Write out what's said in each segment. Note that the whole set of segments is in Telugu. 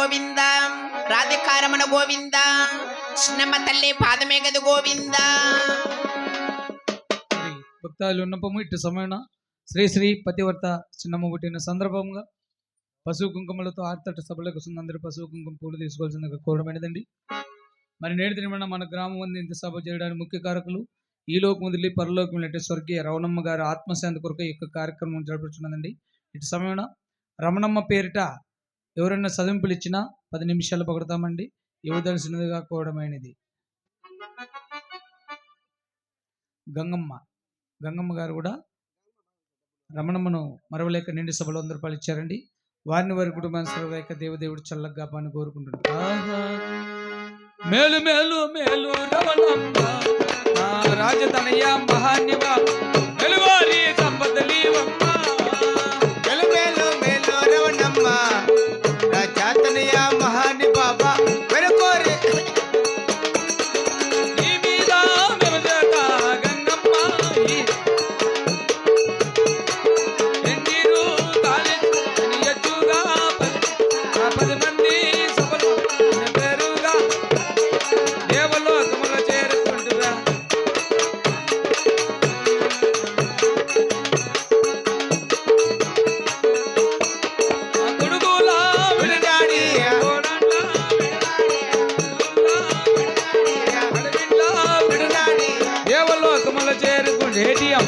గోవింద? అధికారమున గోవింద? చిన్నమ్మ తల్లి పాదమే గది గోవింద భక్తాలు ఉన్నపము ఇటు సమయన శ్రీ శ్రీ పతివర్త చిన్నమ్మ పుట్టిన సందర్భంగా పశువు కుంకుమలతో ఆర్తట సభలకు వస్తుంది అందరూ పశువు కుంకుమ పూలు తీసుకోవాల్సిందిగా కోరమైనదండి మరి నేటి దినమైన మన గ్రామం ఉంది ఇంత సభ చేయడానికి ముఖ్య కారకులు ఈ లోకం వదిలి పరలోకం వెళ్ళే స్వర్గీయ రవణమ్మ గారి ఆత్మశాంతి కొరకు ఈ యొక్క కార్యక్రమం జరుపుతున్నదండి ఇటు సమయన రమణమ్మ పేరిట ఎవరైనా చదింపులు ఇచ్చినా పది నిమిషాలు పగడతామండి. ఇవ్వదలసినదిగా కోవడమైనది గంగమ్మ. గంగమ్మ గారు కూడా రమణమ్మను మరవలేక నిండి సభలో వంద రూపాయలు ఇచ్చారండి. వారిని వారి కుటుంబాన్ని సర్వలేక దేవదేవుడు చల్లగా పని కోరుకుంటున్నాడు. మేలు మేలు మేలు దేవలోకముల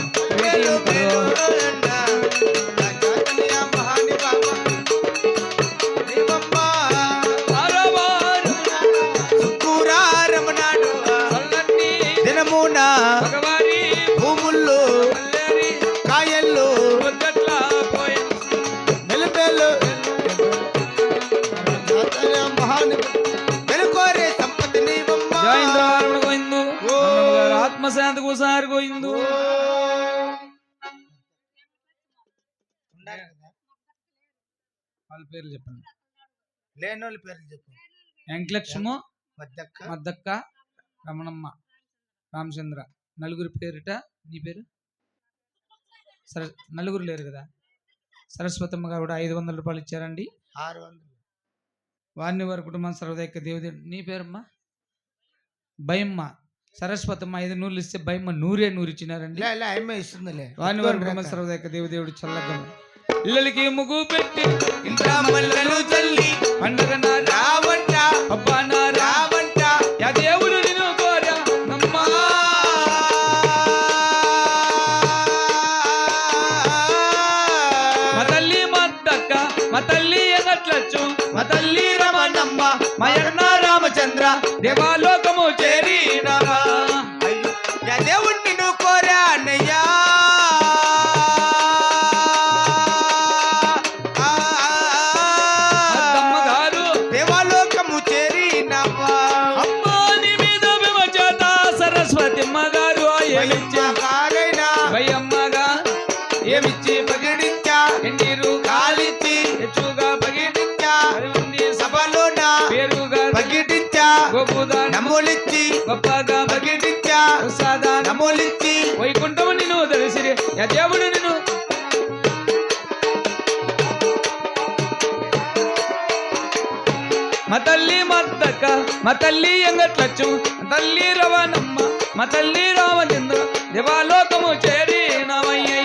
గారు ఆత్మశాంతి కోసారి గోయిందు వాళ్ళ పేర్లు చెప్పండి. లేనోళ్ళ పేర్లు చెప్పు. వెంకలక్ష్ము మద్దక్క మద్దక్క రమణమ్మ రామచంద్ర. నలుగురి పేరిట నీ పేరు? సర నలుగురు లేరు కదా? సరస్వతమ్మ గారు కూడా ఐదు వందల రూపాయలు ఇచ్చారండి. ఆరు వందలు. వారిని వారి కుటుంబం సర్వదైక దేవుడి. నీ పేరమ్మా? భయమ్మ. సరస్వతమ్మ ఐదు నూరులు ఇస్తే భయమ్మ నూరే నూరు ఇచ్చినారండి. అమ్మ ఇస్తుందిలే. వారిని వారి కుటుంబం సర్వదైక దేవుదేవుడు చల్లగా ఇళ్ళకి ముగ్గు పెట్టి ఇంత మల్లలు తల్లి పండగ నారా రావంట అబ్బా నారా రావంట యా దేవుడు నిన్ను కోరా నమ్మా. మా తల్లి మద్దక్క మా తల్లి ఎగట్లచ్చు మా తల్లి రమణమ్మ మా అన్న రామచంద్ర దేవాలోకము భయమ్మగా ఏమిచ్చి పగిడించా? ఎండిరు కాలిచ్చి ఎక్కువగా పగిడించా? పగిడి సభలోన పేరుగా పగిడించా? గోపుదా నమోలిచ్చి గొప్పగా పగిడించా? ప్రసాదా నమోలిచ్చి వైకుంఠము నిన్ను తెలిసిరి దేవుడు నిన్ను. మా తల్లి మద్దక్క మా తల్లి ఎంగట్లచ్చు తల్లి రవణమ్మ. మా తల్లి రామచంద్ర దివాలోకము చేరి నవయ్య